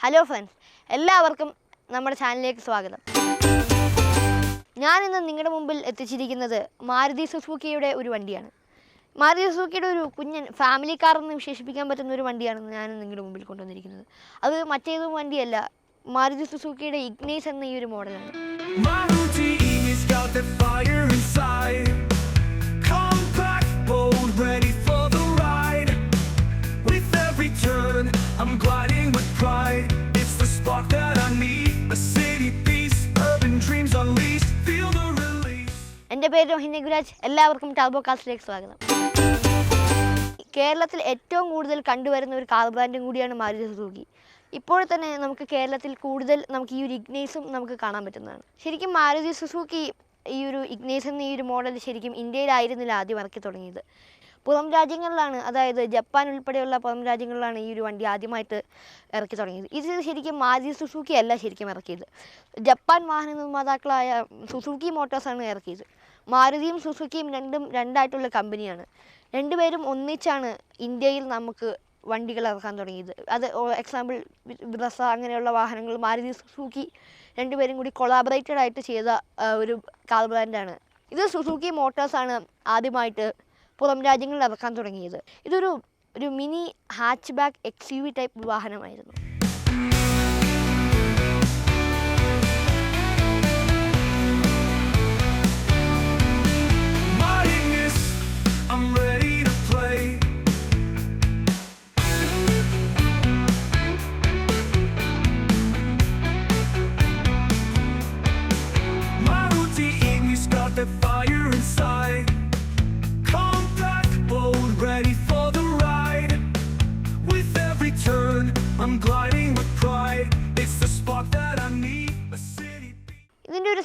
Hello friends എല്ലാവർക്കും നമ്മുടെ ചാനലിലേക്ക് സ്വാഗതം. ഞാനിന്ന് നിങ്ങളുടെ മുമ്പിൽ എത്തിച്ചിരിക്കുന്നത് മാരുതി സുസുക്കിയുടെ ഒരു വണ്ടിയാണ്. മാരുതി സുസുക്കിയുടെ ഒരു കുഞ്ഞൻ ഫാമിലി കാർ എന്ന് വിശേഷിപ്പിക്കാൻ പറ്റുന്ന ഒരു വണ്ടിയാണ് ഞാൻ നിങ്ങളുടെ മുമ്പിൽ കൊണ്ടുവന്നിരിക്കുന്നത്. അത് മറ്റേതും വണ്ടിയല്ല. മാരുതി സുസുക്കിയുടെ ഇഗ്നേസ് എന്ന ഈ ഒരു മോഡലാണ് എന്റെ പേര് രോഹിണി ഗുരാജ് എല്ലാവർക്കും ടർബോ കാസ്റ്റിലേക്ക് സ്വാഗതം. കേരളത്തിൽ ഏറ്റവും കൂടുതൽ കണ്ടുവരുന്ന ഒരു കാർ ബ്രാൻഡും കൂടിയാണ് മാരുതി സുസുക്കി. ഇപ്പോൾ തന്നെ നമുക്ക് കേരളത്തിൽ കൂടുതൽ നമുക്ക് ഈ ഒരു ഇഗ്നേസും നമുക്ക് കാണാൻ പറ്റുന്നതാണ്. ശരിക്കും മാരുതി സുസുക്കി ഈ ഒരു ഇഗ്നേസ് എന്ന ഈ ഒരു മോഡൽ ശരിക്കും ഇന്ത്യയിലായിരുന്നില്ല ആദ്യം ഇറക്കി തുടങ്ങിയത്. പുറം രാജ്യങ്ങളിലാണ് അതായത് ജപ്പാൻ ഉൾപ്പെടെയുള്ള പുറം രാജ്യങ്ങളിലാണ് ഈ ഒരു വണ്ടി ആദ്യമായിട്ട് ഇറക്കി തുടങ്ങിയത്. ഇത് ശരിക്കും മാരുതി സുസുക്കി അല്ല ശരിക്കും ഇറക്കിയത്. ജപ്പാൻ വാഹന നിർമ്മാതാക്കളായ സുസുക്കി മോട്ടോഴ്സാണ് ഇറക്കിയത്. മാരുതിയും സുസുക്കിയും രണ്ടും രണ്ടായിട്ടുള്ള കമ്പനിയാണ്. രണ്ടുപേരും ഒന്നിച്ചാണ് ഇന്ത്യയിൽ നമുക്ക് വണ്ടികൾ ഇറക്കാൻ തുടങ്ങിയത്. അത് എക്സാമ്പിൾ ബ്രസ അങ്ങനെയുള്ള വാഹനങ്ങൾ മാരുതി സുസുക്കി രണ്ടുപേരും കൂടി കൊളാബറേറ്റഡ് ആയിട്ട് ചെയ്ത ഒരു കാർ ബ്രാൻഡാണ് ഇത് സുസുക്കി മോട്ടോഴ്സാണ് ആദ്യമായിട്ട് പുറം രാജ്യങ്ങളിൽ ഇറക്കാൻ തുടങ്ങിയത്. ഇതൊരു ഒരു mini hatchback X U type വാഹനമായിരുന്നു.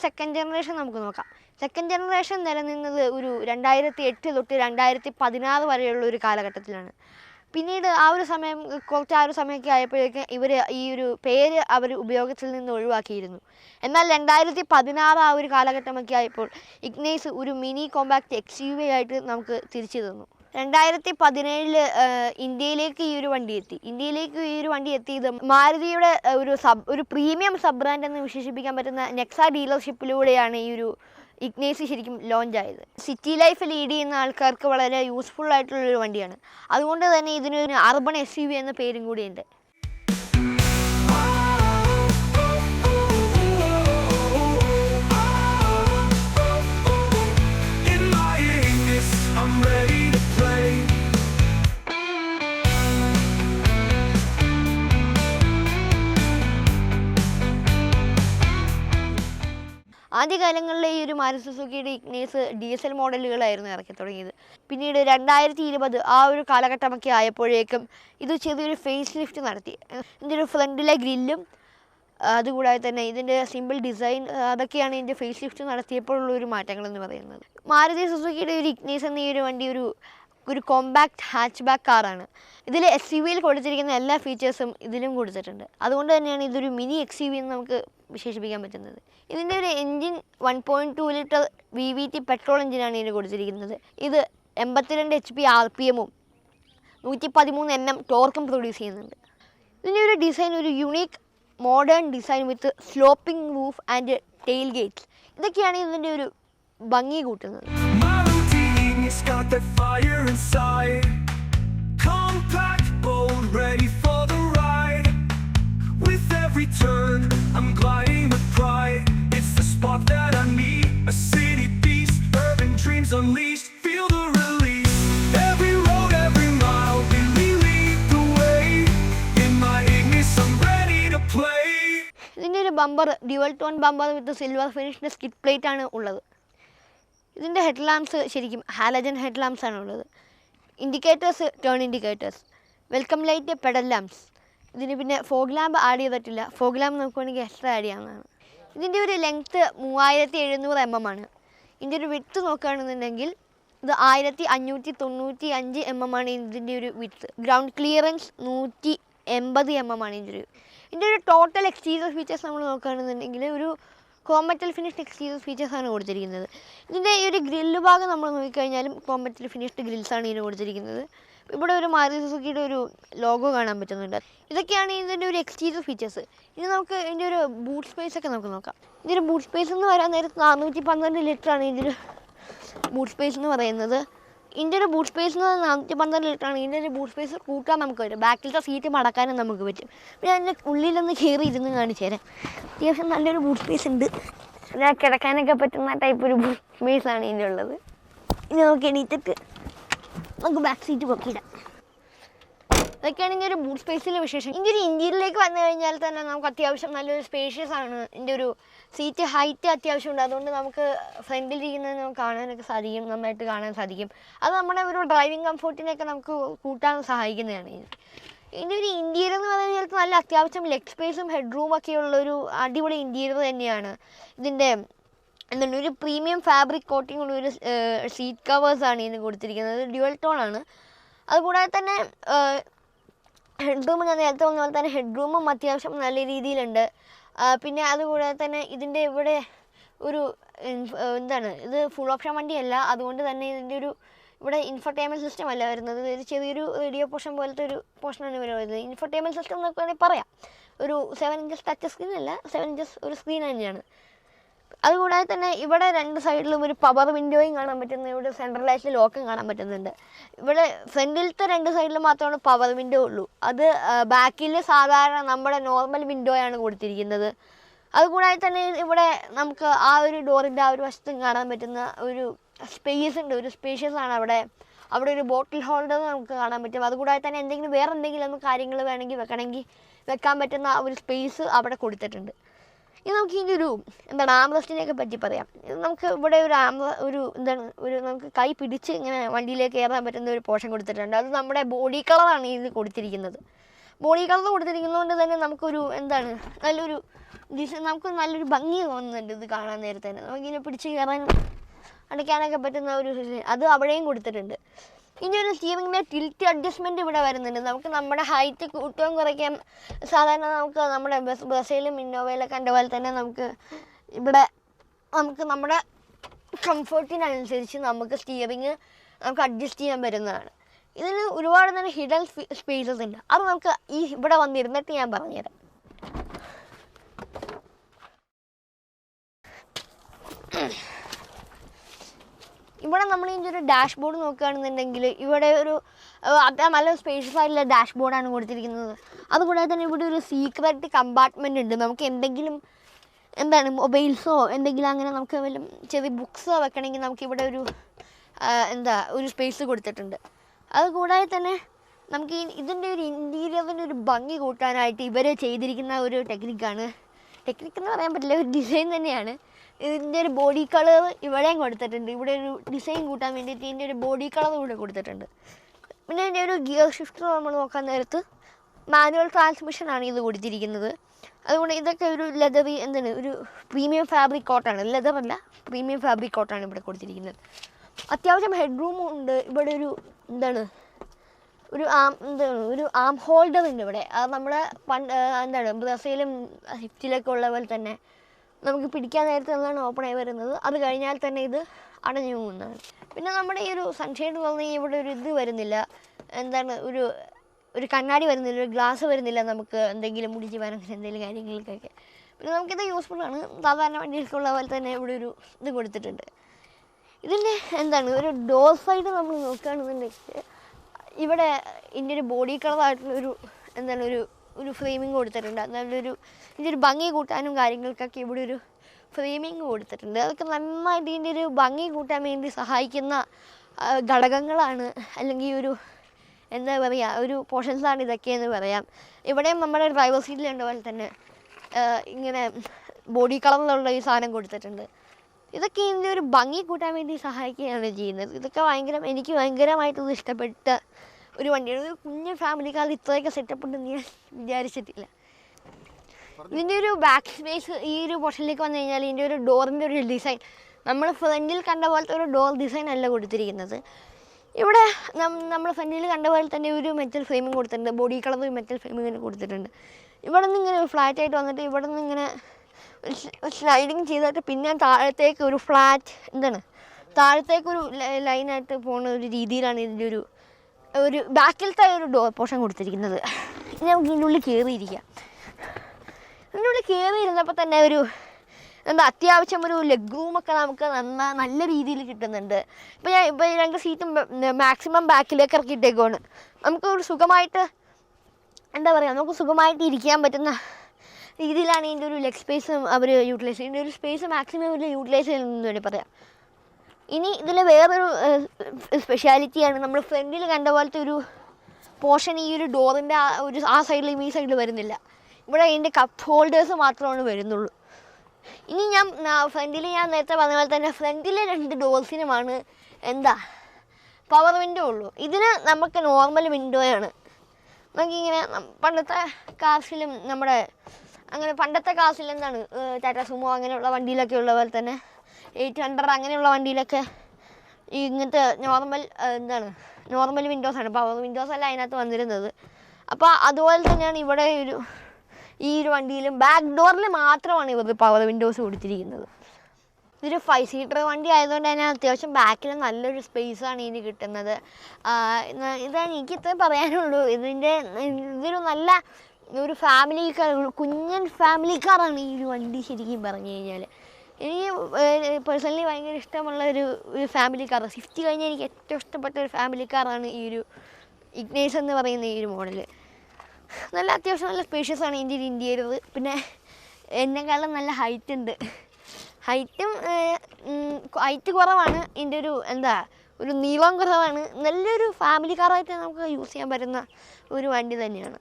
Second generation നമുക്ക് നോക്കാം. സെക്കൻഡ് ജനറേഷൻ നിലനിന്നത് ഒരു രണ്ടായിരത്തി എട്ട് തൊട്ട് രണ്ടായിരത്തി പതിനാറ് വരെയുള്ള ഒരു കാലഘട്ടത്തിലാണ്. പിന്നീട് ആ ഒരു സമയം കുറച്ച് ആ ഒരു സമയമൊക്കെ ആയപ്പോഴേക്ക് ഇവർ ഈ ഒരു പേര് അവർ ഉപയോഗത്തിൽ നിന്ന് ഒഴിവാക്കിയിരുന്നു. എന്നാൽ രണ്ടായിരത്തി പതിനാറ് ആ ഒരു കാലഘട്ടമൊക്കെ ആയപ്പോൾ ഇഗ്നേസ് ഒരു mini compact X U V ആയിട്ട് നമുക്ക് തിരിച്ചു തന്നു. രണ്ടായിരത്തി പതിനേഴിൽ ഇന്ത്യയിലേക്ക് ഈ ഒരു വണ്ടി എത്തി. ഇന്ത്യയിലേക്ക് ഈ ഒരു വണ്ടി എത്തിയത് മാരുതിയുടെ ഒരു സബ് ഒരു പ്രീമിയം സബ് ബ്രാൻഡ് എന്ന് വിശേഷിപ്പിക്കാൻ പറ്റുന്ന നെക്സ ഡീലർഷിപ്പിലൂടെയാണ് ഈ ഒരു ഇഗ്നേസ് ശരിക്കും ലോഞ്ച് ആയത്. സിറ്റി ലൈഫ് ലീഡ് ചെയ്യുന്ന ആൾക്കാർക്ക് വളരെ യൂസ്ഫുൾ ആയിട്ടുള്ള ഒരു വണ്ടിയാണ്. അതുകൊണ്ട് തന്നെ ഇതിനൊരു അർബൺ എസ് യു വി എന്ന പേരും കൂടിയുണ്ട്. ആദ്യകാലങ്ങളിലെ ഈ ഒരു മാരുതി സുസുക്കിയുടെ ഇഗ്നേസ് ഡി എസ് എൽ മോഡലുകളായിരുന്നു ഇറക്കി തുടങ്ങിയത്. പിന്നീട് രണ്ടായിരത്തി ഇരുപത് ആ ഒരു കാലഘട്ടമൊക്കെ ആയപ്പോഴേക്കും ഇത് ചെറിയൊരു ഫേസ് ലിഫ്റ്റ് നടത്തി. ഇതിന്റെ ഒരു ഫ്രണ്ടിലെ ഗ്രില്ലും അതുകൂടാതെ തന്നെ ഇതിന്റെ സിമ്പിൾ ഡിസൈൻ അതൊക്കെയാണ് ഇതിന്റെ ഫേസ് ലിഫ്റ്റ് നടത്തിയപ്പോഴുള്ള ഒരു മാറ്റങ്ങൾ എന്ന് പറയുന്നത്. മാരുതി സുസുക്കിയുടെ ഒരു ഇഗ്നേസ് എന്ന ഈ ഒരു വണ്ടി ഒരു ഒരു കോമ്പാക്ട് ഹാച്ച് ബാക്ക് കാറാണ് ഇതിൽ എസ് യു വിയിൽ കൊടുത്തിരിക്കുന്ന എല്ലാ ഫീച്ചേഴ്സും ഇതിലും കൊടുത്തിട്ടുണ്ട്. അതുകൊണ്ട് തന്നെയാണ് ഇതൊരു മിനി എക്സ് യു വി എന്ന് നമുക്ക് വിശേഷിപ്പിക്കാൻ പറ്റുന്നത്. ഇതിന്റെ ഒരു engine one point two litre V V T petrol എഞ്ചിനാണ് ഇതിന് കൊടുത്തിരിക്കുന്നത്. ഇത് എൺപത്തിരണ്ട് എച്ച് പി ആർ പി എമ്മും നൂറ്റി പതിമൂന്ന് എൻ എം ടോർക്കും പ്രൊഡ്യൂസ് ചെയ്യുന്നുണ്ട്. ഇതിന്റെ ഒരു ഡിസൈൻ ഒരു unique modern design with sloping roof and tailgates ഇതൊക്കെയാണ് ഇതിന്റെ ഒരു ഭംഗി കൂട്ടുന്നത്. Ignis got that fire inside. Compact, bold, ready for the ride. With every turn, I'm gliding with pride. It's the spot that I need. A city beast, urban dreams unleashed. Feel the release. Every road, every mile, we lead the way. In my Ignis, I'm ready to play. ഇതിന്റെ ഒരു bumper dual tone bumper with silver finished skirt plate ആണ് ഉള്ളത് ഇതിന്റെ head lamps ശരിക്കും halogen head ആണ് ഉള്ളത് indicators turn indicators welcome light puddle lamps ഇതിന് പിന്നെ ഫോഗ് ലാമ്പ് ആഡ് ചെയ്തിട്ടില്ല. ഫോഗ് ലാമ്പ് നമുക്ക് എക്സ്ട്രാ ആഡ് ചെയ്യാവുന്നതാണ്. ഇതിന്റെ ഒരു ലെങ്ത്ത് മൂവായിരത്തി എഴുന്നൂറ് എം എം ആണ്. ഇതിന്റെ ഒരു വിത്ത് നോക്കുകയാണെന്നുണ്ടെങ്കിൽ ഇത് ആയിരത്തി അഞ്ഞൂറ്റി തൊണ്ണൂറ്റി അഞ്ച് എം എം ആണ് ഇതിന്റെ ഒരു വിത്ത് ഗ്രൗണ്ട് ക്ലിയറൻസ് നൂറ്റി എൺപത് എം എം ആണ് ഇതിന്റെ ഒരു ഇതിന്റെ ഒരു ടോട്ടൽ എക്സ്റ്റീരിയർ ഫീച്ചേഴ്സ് നമ്മൾ നോക്കുകയാണെന്നുണ്ടെങ്കിൽ ഒരു കോമറ്റൽ ഫിനിഷ്ഡ് എക്സ്റ്റീരിയർ ഫീച്ചേഴ്സാണ് കൊടുത്തിരിക്കുന്നത്. ഇതിന്റെ ഈ ഒരു ഗ്രില്ല് ഭാഗം നമ്മൾ നോക്കിക്കഴിഞ്ഞാലും കോമറ്റൽ ഫിനിഷ്ഡ് ഗ്രിൽസാണ് ഇതിന് കൊടുത്തിരിക്കുന്നത്. ഇവിടെ ഒരു മാരുതി സുസുക്കിയുടെ ഒരു ലോഗോ കാണാൻ പറ്റുന്നുണ്ട്. ഇതൊക്കെയാണ് ഇതിന്റെ ഒരു എക്സ്റ്റീരിയർ ഫീച്ചേഴ്സ് ഇനി നമുക്ക് ഇതിന്റെ ഒരു ബൂട്ട് സ്പേസ് ഒക്കെ നമുക്ക് നോക്കാം. ഇതിന്റെ ബൂട്ട് സ്പേസ് എന്ന് പറയാൻ നേരത്ത് നാനൂറ്റി പന്ത്രണ്ട് ലിറ്ററാണ് ഇതിന്റെ ബൂട്ട് സ്പേസ് എന്ന് പറയുന്നത്. ഇതിന്റെ ഒരു ബൂട്ട് സ്പേസ് എന്ന് നാനൂറ്റി പന്ത്രണ്ട് ലിറ്ററാണ് ഇതിന്റെ ഒരു ബൂട്ട് സ്പേസ് കൂട്ടാൻ നമുക്ക് പറ്റും. ബാക്കിലത്തെ സീറ്റ് മടക്കാനും നമുക്ക് പറ്റും. പിന്നെ അതിന്റെ ഉള്ളിലൊന്ന് കയറി ഇരുന്ന് കാണിച്ചു തരാം. അത്യാവശ്യം നല്ലൊരു ബൂട്ട് സ്പേസ് ഉണ്ട്. ഞാൻ കിടക്കാനൊക്കെ പറ്റുന്ന ടൈപ്പ് ഒരു ബൂട്ട് സ്പേസ് ആണ് ഇതിന്റെ ഉള്ളത് ഇനി നമുക്ക് എണീറ്റിട്ട് നമുക്ക് ബാക്ക് സീറ്റ് പൊക്കിയിടാം ഇതൊക്കെയാണ് ഇങ്ങനെ ഒരു ബൂട്ട് സ്പേസിലെ വിശേഷം. ഇതിന്റെ ഒരു ഇന്ത്യയിലേക്ക് വന്നു കഴിഞ്ഞാൽ തന്നെ നമുക്ക് അത്യാവശ്യം നല്ലൊരു സ്പേഷ്യസ് ആണ്. ഇതിന്റെ ഒരു സീറ്റ് ഹൈറ്റ് അത്യാവശ്യം ഉണ്ട്. അതുകൊണ്ട് നമുക്ക് ഫ്രണ്ടിൽ ഇരിക്കുന്നത് നമുക്ക് കാണാനൊക്കെ സാധിക്കും. നന്നായിട്ട് കാണാൻ സാധിക്കും. അത് നമ്മുടെ ഒരു ഡ്രൈവിംഗ് കംഫോർട്ടിനെയൊക്കെ നമുക്ക് കൂട്ടാൻ സഹായിക്കുന്നതാണ്. ഇതിന്റെ ഒരു ഇന്റീരിയർ എന്ന് പറഞ്ഞാൽ നല്ല അത്യാവശ്യം ലെഗ് സ്പേസും ഹെഡ് റൂം ഒക്കെ ഉള്ള ഒരു അടിപൊളി ഇന്റീരിയർ തന്നെയാണ്. ഇതിന്റെ എന്താണ് ഒരു പ്രീമിയം ഫാബ്രിക് കോട്ടിംഗ് ഉള്ള ഒരു സീറ്റ് കവേഴ്സാണ് ഇതിന് കൊടുത്തിരിക്കുന്നത്. ഡ്യുവൽ ടോൺ ആണ്. അതുകൂടാതെ തന്നെ ഹെഡ് റൂം ഞാൻ നേരത്തെ പറഞ്ഞ പോലെ തന്നെ ഹെഡ് റൂമും അത്യാവശ്യം നല്ല രീതിയിലുണ്ട്. പിന്നെ അതുകൂടാതെ തന്നെ ഇതിന്റെ ഇവിടെ ഒരു എന്താണ് ഇത് ഫുൾ ഓപ്ഷൻ വണ്ടിയല്ല. അതുകൊണ്ട് തന്നെ ഇതിന്റെ ഒരു ഇവിടെ ഇൻഫർടൈൻമെന്റ് സിസ്റ്റം അല്ല വരുന്നത്. ഒരു ചെറിയൊരു റേഡിയോ പോർഷൻ പോലത്തെ ഒരു പോർഷനാണ് ഇവിടെ വരുന്നത്. ഇൻഫർടൈൻമെന്റ് സിസ്റ്റം എന്നൊക്കെ വേണമെങ്കിൽ പറയാം. ഒരു സെവൻ ഇഞ്ചസ് ടച്ച് സ്ക്രീൻ അല്ല സെവൻ ഇഞ്ചസ് ഒരു സ്ക്രീൻ തന്നെയാണ്. അതുകൂടാതെ തന്നെ ഇവിടെ രണ്ട് സൈഡിലും ഒരു പവർ വിൻഡോയും കാണാൻ പറ്റുന്നു. ഇവിടെ സെൻട്രലൈസ്ഡ് ലോക്കും കാണാൻ പറ്റുന്നുണ്ട്. ഇവിടെ ഫ്രണ്ടിലത്തെ രണ്ട് സൈഡിലും മാത്രമാണ് പവർ വിൻഡോ ഉള്ളൂ. അത് ബാക്കിൽ സാധാരണ നമ്മുടെ നോർമൽ വിൻഡോയാണ് കൊടുത്തിരിക്കുന്നത്. അതുകൂടാതെ തന്നെ ഇവിടെ നമുക്ക് ആ ഒരു ഡോറിന്റെ ആ ഒരു വശത്തും കാണാൻ പറ്റുന്ന ഒരു സ്പേസ് ഉണ്ട്. ഒരു സ്പേഷ്യസ് ആണ് അവിടെ. അവിടെ ഒരു ബോട്ടിൽ ഹോൾഡർ നമുക്ക് കാണാൻ പറ്റും. അതുകൂടാതെ തന്നെ എന്തെങ്കിലും വേറെ എന്തെങ്കിലും കാര്യങ്ങൾ വേണമെങ്കിൽ വെക്കണമെങ്കിൽ വെക്കാൻ പറ്റുന്ന ഒരു സ്പേസ് അവിടെ കൊടുത്തിട്ടുണ്ട്. ഇനി നമുക്ക് ഇതിന്റെ ഒരു എന്താണ് ആംബ്രസ്റ്റിനെയൊക്കെ പറ്റി പറയാം. ഇത് നമുക്ക് ഇവിടെ ഒരു ആംബ്ര ഒരു എന്താണ് ഒരു നമുക്ക് കൈ പിടിച്ച് ഇങ്ങനെ വണ്ടിയിലേക്ക് കയറാൻ പറ്റുന്ന ഒരു പോർഷൻ കൊടുത്തിട്ടുണ്ട്. അത് നമ്മുടെ ബോഡി കളറാണ് ഇതിൽ കൊടുത്തിരിക്കുന്നത്. ബോഡി കളർ കൊടുത്തിരിക്കുന്നതുകൊണ്ട് തന്നെ നമുക്കൊരു എന്താണ് നല്ലൊരു നമുക്ക് നല്ലൊരു ഭംഗി തോന്നുന്നുണ്ട് ഇത് കാണാൻ നേരത്തെ നമുക്കിങ്ങനെ പിടിച്ച് കയറാനും അടയ്ക്കാനൊക്കെ പറ്റുന്ന ഒരു അത് അവിടെയും കൊടുത്തിട്ടുണ്ട്. ഇനി ഒരു സ്റ്റീറിങ്ങിന്റെ ടിൽറ്റ് അഡ്ജസ്റ്റ്മെന്റ് ഇവിടെ വരുന്നുണ്ട്. നമുക്ക് നമ്മുടെ ഹൈറ്റ് കൂട്ടവും കുറയ്ക്കാം സാധാരണ നമുക്ക് നമ്മുടെ ബസ് ബസ്സിലും ഇന്നോവയിലൊക്കെ കണ്ട പോലെ തന്നെ നമുക്ക് ഇവിടെ നമുക്ക് നമ്മുടെ കംഫർട്ടിനനുസരിച്ച് നമുക്ക് സ്റ്റിയറിങ് നമുക്ക് അഡ്ജസ്റ്റ് ചെയ്യാൻ പറ്റുന്നതാണ്. ഇതിൽ ഒരുപാട് തന്നെ ഹിഡൻ സ്പേസസ് ഉണ്ട്. അത് നമുക്ക് ഈ ഇവിടെ വന്നിരുന്നിട്ട് ഞാൻ പറഞ്ഞുതരാം. ഇവിടെ നമ്മൾ ഇതിന്റെ ഒരു ഡാഷ് ബോർഡ് നോക്കുകയാണെന്നുണ്ടെങ്കിൽ ഇവിടെ ഒരു നല്ല സ്പേഷ്യസ് ആയിട്ടുള്ള ഡാഷ് ബോർഡാണ് കൊടുത്തിരിക്കുന്നത്. അതുകൂടാതെ തന്നെ ഇവിടെ ഒരു സീക്രട്ട് കമ്പാർട്ട്മെന്റ് ഉണ്ട്. നമുക്ക് എന്തെങ്കിലും എന്താണ് മൊബൈൽസോ എന്തെങ്കിലും അങ്ങനെ നമുക്ക് വല്ല ചെറിയ ബുക്സോ വെക്കണമെങ്കിൽ നമുക്ക് ഇവിടെ ഒരു എന്താ ഒരു സ്പേസ് കൊടുത്തിട്ടുണ്ട്. അതുകൂടാതെ തന്നെ നമുക്ക് ഈ ഇതിന്റെ ഒരു ഇന്റീരിയറിന്റെ ഒരു ഭംഗി കൂട്ടാനായിട്ട് ഇവർ ചെയ്തിരിക്കുന്ന ഒരു ടെക്നിക്കാണ് ടെക്നിക്ക് എന്ന് പറയാൻ പറ്റില്ല ഒരു ഡിസൈൻ തന്നെയാണ്. ഇതിന്റെ ഒരു ബോഡി കളർ ഇവിടെയും കൊടുത്തിട്ടുണ്ട്. ഇവിടെ ഒരു ഡിസൈൻ കൂട്ടാൻ വേണ്ടിയിട്ട് ഇതിന്റെ ഒരു ബോഡി കളർ ഇവിടെ കൊടുത്തിട്ടുണ്ട്. പിന്നെ ഇതിന്റെ ഒരു ഗിയർ ഷിഫ്റ്റർ നമ്മൾ നോക്കാൻ നേരത്ത് മാനുവൽ ട്രാൻസ്മിഷനാണ് ഇത് കൊടുത്തിരിക്കുന്നത്. അതുകൊണ്ട് ഇതൊക്കെ ഒരു ലെതറി എന്താണ് ഒരു പ്രീമിയം ഫാബ്രിക് കോട്ടാണ് ലെതറല്ല പ്രീമിയം ഫാബ്രിക് കോട്ടാണ് ഇവിടെ കൊടുത്തിരിക്കുന്നത്. അത്യാവശ്യം ഹെഡ് റൂമും ഉണ്ട്. ഇവിടെ ഒരു എന്താണ് ഒരു ആം എന്താണ് ഒരു ആം ഹോൾഡർ ഉണ്ട് ഇവിടെ. അത് നമ്മുടെ പണ്ട് എന്താണ് ബ്രസീലും ഹിപ്റ്റിലൊക്കെ ഉള്ള പോലെ തന്നെ നമുക്ക് പിടിക്കാൻ നേരത്തെ നല്ലോണം ഓപ്പൺ ആയി വരുന്നത്. അത് കഴിഞ്ഞാൽ തന്നെ ഇത് അടഞ്ഞു പോകുന്നതാണ്. പിന്നെ നമ്മുടെ ഈ ഒരു സൺഷെയ്ഡ് വന്നു ഇവിടെ ഒരു ഇത് വരുന്നില്ല. എന്താണ് ഒരു ഒരു കണ്ണാടി വരുന്നില്ല ഒരു ഗ്ലാസ് വരുന്നില്ല നമുക്ക് എന്തെങ്കിലും മുടിച്ച് വരാൻ എന്തെങ്കിലും കാര്യങ്ങൾക്കൊക്കെ. പിന്നെ നമുക്കിത് യൂസ്ഫുൾ ആണ്. സാധാരണ വണ്ടികൾക്കുള്ള പോലെ തന്നെ ഇവിടെ ഒരു ഇത് കൊടുത്തിട്ടുണ്ട്. ഇതിന്റെ എന്താണ് ഒരു ഡോർ സൈഡ് നമ്മൾ നോക്കുകയാണെന്നുണ്ടെങ്കിൽ ഇവിടെ ഇതിന്റെ ഒരു ബോഡി കളറായിട്ടുള്ള ഒരു എന്താണ് ഒരു ഒരു ഫ്രെയിമിങ് കൊടുത്തിട്ടുണ്ട്. നല്ലൊരു ഇതിന്റെ ഒരു ഭംഗി കൂട്ടാനും കാര്യങ്ങൾക്കൊക്കെ ഇവിടെ ഒരു ഫ്രെയിമിങ് കൊടുത്തിട്ടുണ്ട്. അതൊക്കെ നന്നായിട്ട് ഇതിന്റെ ഒരു ഭംഗി കൂട്ടാൻ വേണ്ടി സഹായിക്കുന്ന ഘടകങ്ങളാണ്. അല്ലെങ്കിൽ ഒരു എന്താ പറയുക ഒരു പോർഷൻസാണ് ഇതൊക്കെയെന്ന് പറയാം. ഇവിടെയും നമ്മുടെ ഡ്രൈവർ സീറ്റിൽ പോലെ തന്നെ ഇങ്ങനെ ബോഡി കളറിലുള്ള ഈ സാധനം കൊടുത്തിട്ടുണ്ട്. ഇതൊക്കെ ഇതിന്റെ ഒരു ഭംഗി കൂട്ടാൻ വേണ്ടി സഹായിക്കുകയാണ് ചെയ്യുന്നത്. ഇതൊക്കെ ഭയങ്കര എനിക്ക് ഭയങ്കരമായിട്ട് ഇത് ഇഷ്ടപ്പെട്ട ഒരു വണ്ടിയാണ് ഒരു കുഞ്ഞു ഫാമിലിക്കാർ ഇത്രയൊക്കെ സെറ്റപ്പ് ഉണ്ടെന്ന് ഞാൻ വിചാരിച്ചിട്ടില്ല. ഇതിന്റെ ഒരു ബാക്ക് സ്പേസ് ഈ ഒരു പോർഷനിലേക്ക് വന്നു കഴിഞ്ഞാൽ ഇതിന്റെ ഒരു ഡോറിന്റെ ഒരു ഡിസൈൻ നമ്മൾ ഫ്രണ്ടിൽ കണ്ട പോലത്തെ ഒരു ഡോർ ഡിസൈൻ അല്ല കൊടുത്തിരിക്കുന്നത്. ഇവിടെ നമ്മൾ ഫ്രണ്ടിൽ കണ്ട പോലെ തന്നെ ഒരു മെറ്റൽ ഫ്രെയിമിങ് കൊടുത്തിട്ടുണ്ട്. ബോഡി കളർ ഒരു മെറ്റൽ ഫ്രെയിമിങ് കൊടുത്തിട്ടുണ്ട്. ഇവിടെ നിന്ന് ഇങ്ങനെ ഫ്ലാറ്റ് ആയിട്ട് വന്നിട്ട് ഇവിടെ നിന്ന് ഇങ്ങനെ സ്ലൈഡിങ് ചെയ്തിട്ട് പിന്നെ താഴത്തേക്ക് ഒരു ഫ്ലാറ്റ് എന്താണ്? താഴത്തേക്കൊരു ലൈനായിട്ട് പോകുന്ന ഒരു രീതിയിലാണ് ഇതിന്റെ ഒരു ഒരു ബാക്കിലത്തെ ഒരു ഡോർ പോർഷൻ കൊടുത്തിരിക്കുന്നത്. ഇനി നമുക്ക് ഇതിനുള്ളിൽ കയറിയിരിക്കാം ഇതിനുള്ളിൽ ഉള്ളിൽ കയറി ഇരുന്നപ്പോൾ തന്നെ ഒരു എന്താ അത്യാവശ്യം ഒരു ലെഗ് റൂമൊക്കെ നമുക്ക് നന്ന നല്ല രീതിയിൽ കിട്ടുന്നുണ്ട്. ഇപ്പോൾ ഞാൻ ഇപ്പോൾ രണ്ട് സീറ്റും മാക്സിമം ബാക്കിലേക്ക് ഇറക്കിയിട്ടേക്കുവാണ്. നമുക്ക് ഒരു സുഖമായിട്ട് എന്താ പറയുക നമുക്ക് സുഖമായിട്ട് ഇരിക്കാൻ പറ്റുന്ന രീതിയിലാണ് ഇതിന്റെ ഒരു ലെഗ് സ്പേസ് അവർ യൂട്ടിലൈസ് ഇതിന്റെ ഒരു സ്പേസ് മാക്സിമം അവർ യൂട്ടിലൈസ് ചെയ്യുന്നതെന്ന് വേണ്ടി പറയാം. ഇനി ഇതിൽ വേറൊരു സ്പെഷ്യാലിറ്റിയാണ് നമ്മൾ ഫ്രണ്ടിൽ കണ്ട പോലത്തെ ഒരു പോർഷൻ ഈ ഒരു ഡോറിന്റെ ആ ഒരു ആ സൈഡിലും ഈ സൈഡിൽ വരുന്നില്ല. ഇവിടെ ഇതിന്റെ കപ്പ് ഹോൾഡേഴ്സ് മാത്രമാണ് വരുന്നുള്ളൂ. ഇനി ഞാൻ ഫ്രണ്ടിൽ ഞാൻ നേരത്തെ പറഞ്ഞ പോലെ തന്നെ ഫ്രണ്ടിലെ രണ്ട് ഡോർസിനുമാണ് എന്താ പവർ വിൻഡോ ഉള്ളൂ. ഇതിന് നമുക്ക് നോർമൽ വിൻഡോയാണ് നമുക്കിങ്ങനെ പണ്ടത്തെ കാസിലും നമ്മുടെ അങ്ങനെ പണ്ടത്തെ കാസിൽ എന്താണ് സുമോ അങ്ങനെയുള്ള വണ്ടിയിലൊക്കെ ഉള്ള പോലെ തന്നെ എയ്റ്റ് ഹൺഡ്രഡ് അങ്ങനെയുള്ള വണ്ടിയിലൊക്കെ ഇങ്ങനത്തെ നോർമൽ എന്താണ് നോർമൽ വിൻഡോസ് ആണ്. പവർ വിൻഡോസ് അല്ല അതിനകത്ത് വന്നിരുന്നത്. അപ്പോൾ അതുപോലെ തന്നെയാണ് ഇവിടെ ഒരു ഈ ഒരു വണ്ടിയിലും ബാക്ക് ഡോറിൽ മാത്രമാണ് ഇവർ പവർ വിൻഡോസ് കൊടുത്തിരിക്കുന്നത്. ഇതൊരു ഫൈവ് സീറ്റർ വണ്ടി ആയതുകൊണ്ട് തന്നെ അത്യാവശ്യം ബാക്കിൽ നല്ലൊരു സ്പേസ് ആണ് ഇതിന് കിട്ടുന്നത്. ഇതാണ് എനിക്ക് ഇത്രേ പറയാനുള്ളൂ. ഇതിന്റെ ഇതൊരു നല്ല ഒരു ഫാമിലി കാർ കുഞ്ഞൻ ഫാമിലി കാറാണ് ഈ ഒരു വണ്ടി ശരിക്കും പറഞ്ഞു കഴിഞ്ഞാൽ എനിക്ക് പേഴ്സണലി ഭയങ്കര ഇഷ്ടമുള്ള ഒരു ഒരു ഫാമിലി കാർ സ്വിഫ്റ്റ് കഴിഞ്ഞാൽ എനിക്ക് ഏറ്റവും ഇഷ്ടപ്പെട്ട ഒരു ഫാമിലി കാറാണ് ഈ ഒരു ഇഗ്നേസ് എന്ന് പറയുന്ന ഈ ഒരു മോഡൽ നല്ല അത്യാവശ്യം നല്ല സ്പേഷ്യസ് ആണ് ഇന്ത്യയിൽ പിന്നെ എന്നെക്കാളും നല്ല ഹൈറ്റ് ഉണ്ട്. ഹൈറ്റും ഹൈറ്റ് കുറവാണ്. ഇതിന്റെ ഒരു എന്താ ഒരു നീളം കുറവാണ്. നല്ലൊരു ഫാമിലി കാറായിട്ട് നമുക്ക് യൂസ് ചെയ്യാൻ പറ്റുന്ന ഒരു വണ്ടി തന്നെയാണ്.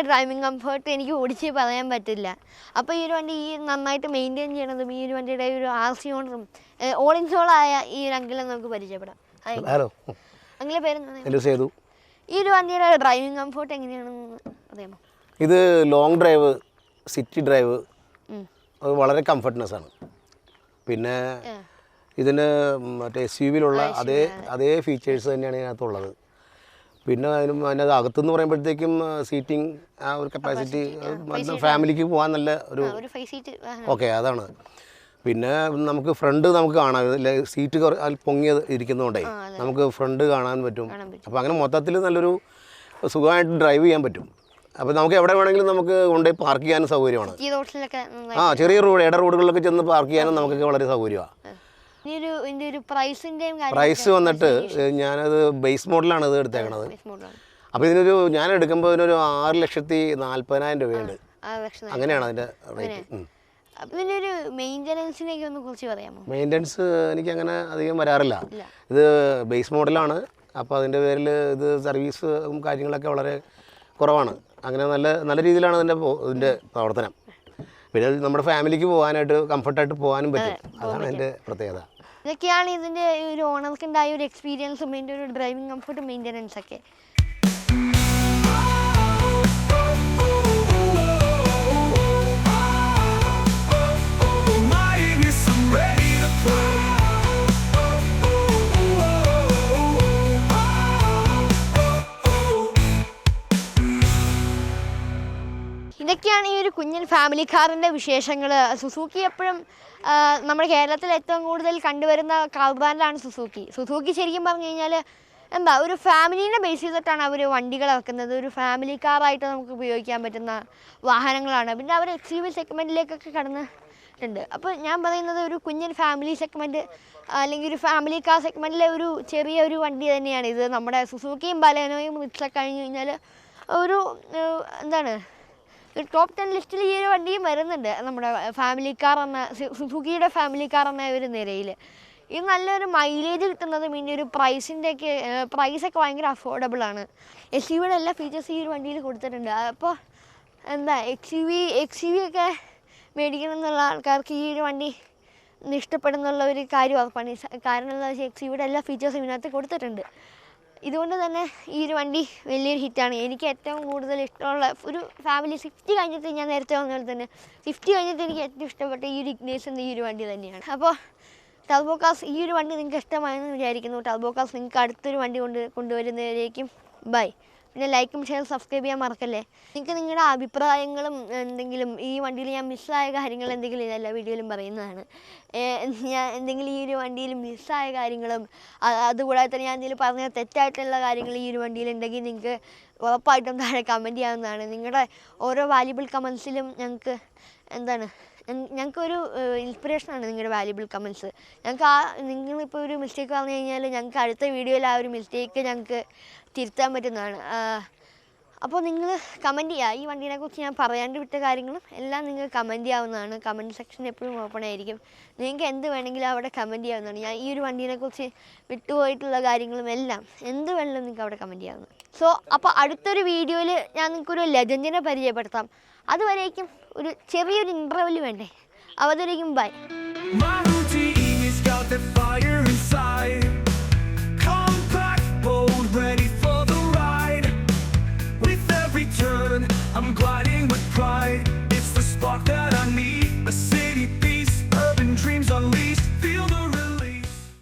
ഒരു ഡ്രൈവിംഗ് കംഫർട്ട് എനിക്ക് ഓടിച്ച് പറയാൻ പറ്റില്ല. അപ്പോൾ ഈ ഒരു വണ്ടി ഈ നന്നായിട്ട് മെയിന്റെയിൻ ചെയ്യണതും ഈ ഒരു വണ്ടിയുടെ ഒരു ആർ സി ഓണറും ഓൾ ഇൻസോളായ ഈ ഒരു അങ്കിളെ നമുക്ക് പരിചയപ്പെടാം. ഹലോ. അങ്കിളെ എന്റെ സേതു. ഈ ഒരു വണ്ടിയുടെ ഡ്രൈവിംഗ് കംഫർട്ട് എങ്ങനെയാണെന്ന് അറിയാമോ? ഇത് ലോങ് ഡ്രൈവ് സിറ്റി ഡ്രൈവ് അത് വളരെ കംഫർട്ട്നെസ് ആണ്. പിന്നെ. ഇതിന് മറ്റേ എസ് യു വിയിലുള്ള അതേ അതേ ഫീച്ചേഴ്സ് തന്നെയാണ് ഇതിനകത്തുള്ളത്. പിന്നെ അതിനും അതിനകത്ത് അകത്തെന്ന് പറയുമ്പോഴത്തേക്കും സീറ്റിംഗ് ആ ഒരു കപ്പാസിറ്റി ഫാമിലിക്ക് പോകാൻ നല്ല ഒരു ഓക്കെ അതാണ്. പിന്നെ നമുക്ക് ഫ്രണ്ട് നമുക്ക് കാണാം. സീറ്റ് പൊങ്ങി ഇരിക്കുന്നതുകൊണ്ടേ നമുക്ക് ഫ്രണ്ട് കാണാൻ പറ്റും. അപ്പം അപ്പോൾ അങ്ങനെ മൊത്തത്തിൽ നല്ലൊരു സുഖമായിട്ട് ഡ്രൈവ് ചെയ്യാൻ പറ്റും. അപ്പോൾ നമുക്ക് എവിടെ വേണമെങ്കിലും നമുക്ക് കൊണ്ടുപോയി പാർക്ക് ചെയ്യാനും സൗകര്യമാണ്. ആ ചെറിയ റോഡ് ഇട റോഡുകളിലൊക്കെ ചെന്ന് പാർക്ക് ചെയ്യാനും നമുക്കൊക്കെ വളരെ സൗകര്യമാണ് പ്രൈസ് വന്നിട്ട് ഞാനത് ബേസ് മോഡലാണ് ഇത് എടുത്തേക്കണത്. അപ്പൊ അപ്പോൾ ഇതിനൊരു ഞാൻ എടുക്കുമ്പോൾ ഇതിനൊരു ആറ് ലക്ഷത്തി നാല്പതിനായിരം രൂപയുണ്ട്. അങ്ങനെയാണ് അതിന്റെ റേറ്റ് മെയിന്റനൻസ് എനിക്ക് അങ്ങനെ അധികം വരാറില്ല. ഇത് ബേസ് മോഡലാണ്. അപ്പോൾ അതിന്റെ പേരിൽ ഇത് സർവീസ് കാര്യങ്ങളൊക്കെ വളരെ കുറവാണ്. അങ്ങനെ നല്ല നല്ല രീതിയിലാണ് അതിന്റെ ഇതിന്റെ പ്രവർത്തനം. പിന്നെ നമ്മുടെ ഫാമിലിക്ക് പോകാനായിട്ട് കംഫർട്ടായിട്ട് പോകാനും പറ്റും. അതാണ് എന്റെ പ്രത്യേകത. ഇതൊക്കെയാണ് ഇതിന്റെ ഒരു ഓണർക്ക് ഉണ്ടായ ഒരു എക്സ്പീരിയൻസും ഇതിന്റെ ഒരു ഡ്രൈവിംഗ് കംഫർട്ടും മെയിന്റനൻസ് ഒക്കെ. ഒരു കുഞ്ഞൻ ഫാമിലി കാറിന്റെ വിശേഷങ്ങൾ സുസൂക്കി എപ്പോഴും നമ്മുടെ കേരളത്തിൽ ഏറ്റവും കൂടുതൽ കണ്ടുവരുന്ന കാർ ബ്രാൻഡാണ് സുസൂക്കി. സുസൂക്കി ശരിക്കും പറഞ്ഞു കഴിഞ്ഞാൽ എന്താ ഒരു ഫാമിലീനെ ബേസ് ചെയ്തിട്ടാണ് അവർ വണ്ടികൾ ഇറക്കുന്നത്. ഒരു ഫാമിലി കാറായിട്ട് നമുക്ക് ഉപയോഗിക്കാൻ പറ്റുന്ന വാഹനങ്ങളാണ്. പിന്നെ അവർ എക്സ് യു വി സെഗ്മെന്റിലേക്കൊക്കെ കടന്നിട്ടുണ്ട് അപ്പോൾ ഞാൻ പറയുന്നത് ഒരു കുഞ്ഞൻ ഫാമിലി സെഗ്മെന്റ് അല്ലെങ്കിൽ ഒരു ഫാമിലി കാർ സെഗ്മെന്റിലെ ഒരു ചെറിയ ഒരു വണ്ടി തന്നെയാണ് ഇത്. നമ്മുടെ സുസൂക്കിയും ബലേനോയും മിക്സൊക്കെ കഴിഞ്ഞ് കഴിഞ്ഞാൽ ഒരു എന്താണ് ടോപ്പ് ടെൻ ലിസ്റ്റിൽ ഈ ഒരു വണ്ടിയും വരുന്നുണ്ട്. നമ്മുടെ ഫാമിലി കാർ എന്ന സുസുക്കിയുടെ ഫാമിലി കാർ എന്ന ഒരു നിരയിൽ ഇത് നല്ലൊരു മൈലേജ് കിട്ടുന്നത് പിന്നെ ഒരു പ്രൈസിന്റെ ഒക്കെ പ്രൈസൊക്കെ ഭയങ്കര അഫോർഡബിൾ ആണ്. എസ് യുടെ എല്ലാ ഫീച്ചേഴ്സും ഈ ഒരു വണ്ടിയിൽ കൊടുത്തിട്ടുണ്ട്. അപ്പോൾ എന്താ X U V X U V ഒക്കെ മേടിക്കണം എന്നുള്ള ആൾക്കാർക്ക് ഈ ഒരു വണ്ടി ഇഷ്ടപ്പെടുന്നുള്ള ഒരു കാര്യം ഉറപ്പാണ് കാരണം എന്താ വെച്ചാൽ എക്സ് വിയുടെ എല്ലാ ഫീച്ചേഴ്സും ഇതിനകത്ത് കൊടുത്തിട്ടുണ്ട്. ഇതുകൊണ്ട് തന്നെ ഈ ഒരു വണ്ടി വലിയൊരു ഹിറ്റാണ്. എനിക്ക് ഏറ്റവും കൂടുതൽ ഇഷ്ടമുള്ള ഒരു ഫാമിലി സ്വിഫ്റ്റ് കഴിഞ്ഞിട്ട് ഞാൻ നേരത്തെ പറഞ്ഞ പോലെ തന്നെ സ്വിഫ്റ്റ് കഴിഞ്ഞിട്ട് എനിക്ക് ഏറ്റവും ഇഷ്ടപ്പെട്ട ഈ ഒരു ഇഗ്നേസ് എന്ന ഈ ഒരു വണ്ടി തന്നെയാണ്. അപ്പോൾ ടർബോക്കാസ് ഈ ഒരു വണ്ടി നിങ്ങൾക്ക് ഇഷ്ടമായെന്ന് വിചാരിക്കുന്നു. ടർബോക്കാസ് നിങ്ങൾക്ക് അടുത്തൊരു വണ്ടി കൊണ്ട് കൊണ്ടുവരുന്നതിലേക്കും ബൈ പിന്നെ ലൈക്കും ഷെയർ സബ്സ്ക്രൈബ് ചെയ്യാൻ മറക്കല്ലേ? നിങ്ങൾക്ക് നിങ്ങളുടെ അഭിപ്രായങ്ങളും എന്തെങ്കിലും ഈ വണ്ടിയിൽ ഞാൻ മിസ്സായ കാര്യങ്ങൾ എന്തെങ്കിലും ഇതെല്ലാ വീഡിയോയിലും പറയുന്നതാണ്. ഞാൻ എന്തെങ്കിലും ഈ ഒരു വണ്ടിയിൽ മിസ്സായ കാര്യങ്ങളും അതുകൂടാതെ തന്നെ ഞാൻ എന്തെങ്കിലും പറഞ്ഞ തെറ്റായിട്ടുള്ള കാര്യങ്ങൾ ഈ ഒരു വണ്ടിയിൽ ഉണ്ടെങ്കിൽ നിങ്ങൾക്ക് ഉറപ്പായിട്ടും താഴെ കമന്റ് ചെയ്യാവുന്നതാണ്. നിങ്ങളുടെ ഓരോ വാല്യുബിൾ കമൻസിലും ഞങ്ങൾക്ക് എന്താണ് ഞങ്ങൾക്കൊരു ഇൻസ്പിറേഷനാണ് നിങ്ങളുടെ വാല്യുബിൾ കമൻസ് ഞങ്ങൾക്ക് ആ നിങ്ങളിപ്പോൾ ഒരു മിസ്റ്റേക്ക് പറഞ്ഞു കഴിഞ്ഞാൽ ഞങ്ങൾക്ക് അടുത്ത വീഡിയോയിൽ ആ ഒരു മിസ്റ്റേക്ക് ഞങ്ങൾക്ക് തിരുത്താൻ പറ്റുന്നതാണ്. അപ്പോൾ നിങ്ങൾ കമന്റ് ചെയ്യുക ഈ വണ്ടീനെക്കുറിച്ച് ഞാൻ പറയാണ്ട് വിട്ട കാര്യങ്ങളും എല്ലാം നിങ്ങൾ കമന്റ് ചെയ്യാവുന്നതാണ്. കമന്റ് സെക്ഷൻ എപ്പോഴും ഓപ്പൺ ആയിരിക്കും. നിങ്ങൾക്ക് എന്ത് വേണമെങ്കിലും അവിടെ കമന്റ് ചെയ്യാവുന്നതാണ്. ഞാൻ ഈ ഒരു വണ്ടീനെക്കുറിച്ച് വിട്ടുപോയിട്ടുള്ള കാര്യങ്ങളും എല്ലാം എന്ത് വേണമെങ്കിലും നിങ്ങൾക്ക് അവിടെ കമന്റ് ചെയ്യാവുന്നതാണ്. സോ അപ്പോൾ അടുത്തൊരു വീഡിയോയിൽ ഞാൻ നിങ്ങൾക്കൊരു ലെജൻഡിനെ പരിചയപ്പെടുത്താം. അതുവരേക്കും ഒരു ചെറിയൊരു ഇന്റർവെൽ വേണ്ടേ? അവതരിക്കും. ബൈ